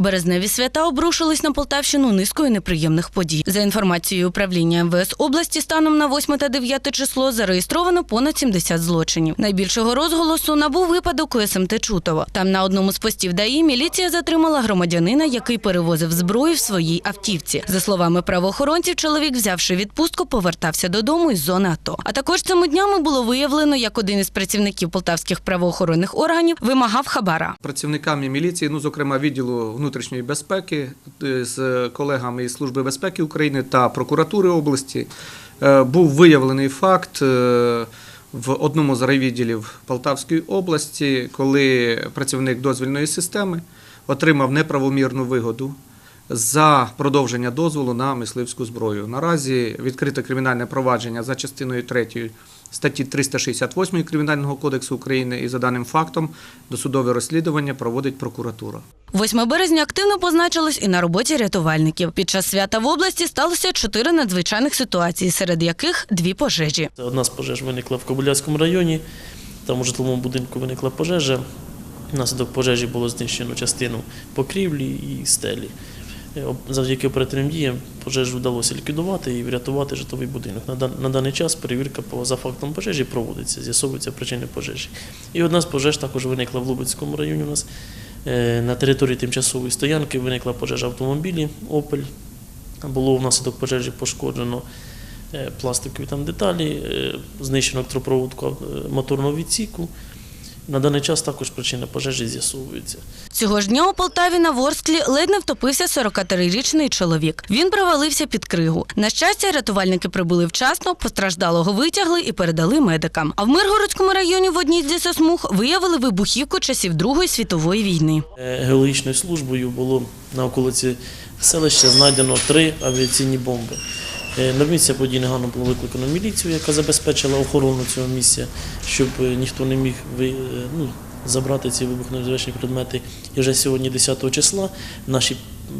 Березневі свята обрушились на Полтавщину низкою неприємних подій. За інформацією управління МВС області, станом на 8 та 9 число зареєстровано понад 70 злочинів. Найбільшого розголосу набув випадок у СМТ Чутово. Там на одному з постів ДАІ міліція затримала громадянина, який перевозив зброю в своїй автівці. За словами правоохоронців, чоловік, взявши відпустку, повертався додому із зони АТО. А також цими днями було виявлено, як один із працівників полтавських правоохоронних органів вимагав хабара. працівниками міліції, ну зокрема відділу внутрішньої безпеки, е, з колегами із Служби безпеки України та прокуратури області е, був виявлений факт. е, В одному з райвідділів Полтавської області, коли працівник дозвільної системи отримав неправомірну вигоду за продовження дозволу на мисливську зброю. Наразі відкрите кримінальне провадження за частиною 3 статті 368 Кримінального кодексу України і за даним фактом досудове розслідування проводить прокуратура. 8 березня активно позначилось і на роботі рятувальників. Під час свята в області сталося чотири надзвичайних ситуації, серед яких дві пожежі. Одна з пожеж виникла в Кобиляцькому районі. Там у житловому будинку виникла пожежа. Внаслідок пожежі було знищено частину покрівлі і стелі. Е, Завдяки оперативним діям пожежу вдалося ліквідувати і врятувати житловий будинок. На, даний час перевірка за фактом пожежі проводиться, з'ясовуються причини пожежі. І одна з пожеж також виникла в Лубицькому районі. У нас Е, на території тимчасової стоянки виникла пожежа автомобілі Опель. Було внаслідок пожежі пошкоджено е, пластикові там деталі, знищено електропроводку моторного відсіку. На даний час також причина пожежі з'ясовується. Цього ж дня у Полтаві на Ворсклі ледь не втопився 43-річний чоловік. Він провалився під кригу. На щастя, рятувальники прибули вчасно, постраждалого витягли і передали медикам. А в Миргородському районі в одній з лісосмуг виявили вибухівку часів Другої світової війни. Е, Геологічною службою було на околиці селища знайдено три авіаційні бомби. Е, На місце події негайно було викликано міліцію, яка забезпечила охорону цього місця, щоб е, ніхто не міг е, ну, забрати ці вибухонебезпечні предмети. І вже сьогодні, 10 числа, наша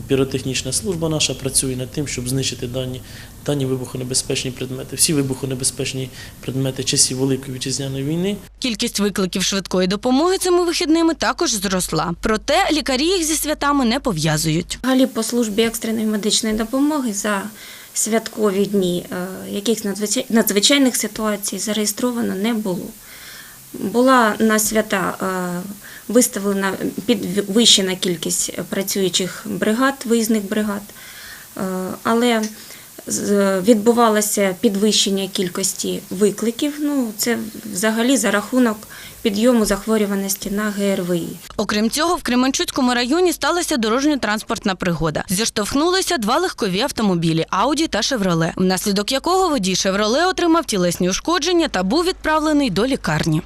піротехнічна служба наша працює над тим, щоб знищити дані, дані вибухонебезпечні предмети. Всі вибухонебезпечні предмети часів Великої вітчизняної війни Кількість викликів швидкої допомоги цими вихідними також зросла. Проте лікарі їх зі святами не пов'язують. Взагалі по службі екстреної медичної допомоги за святкові дні яких якихось надзвичайних ситуацій зареєстровано не було. Була на свята е, виставлена підвищена кількість працюючих бригад, виїзних бригад, е, але відбувалося підвищення кількості викликів. Ну, це взагалі за рахунок підйому захворюваності на ГРВІ. Окрім цього, в Кременчуцькому районі сталася дорожньо-транспортна пригода. Зіштовхнулися два легкові автомобілі Ауді та Шевроле, внаслідок якого водій Шевроле отримав тілесні ушкодження та був відправлений до лікарні.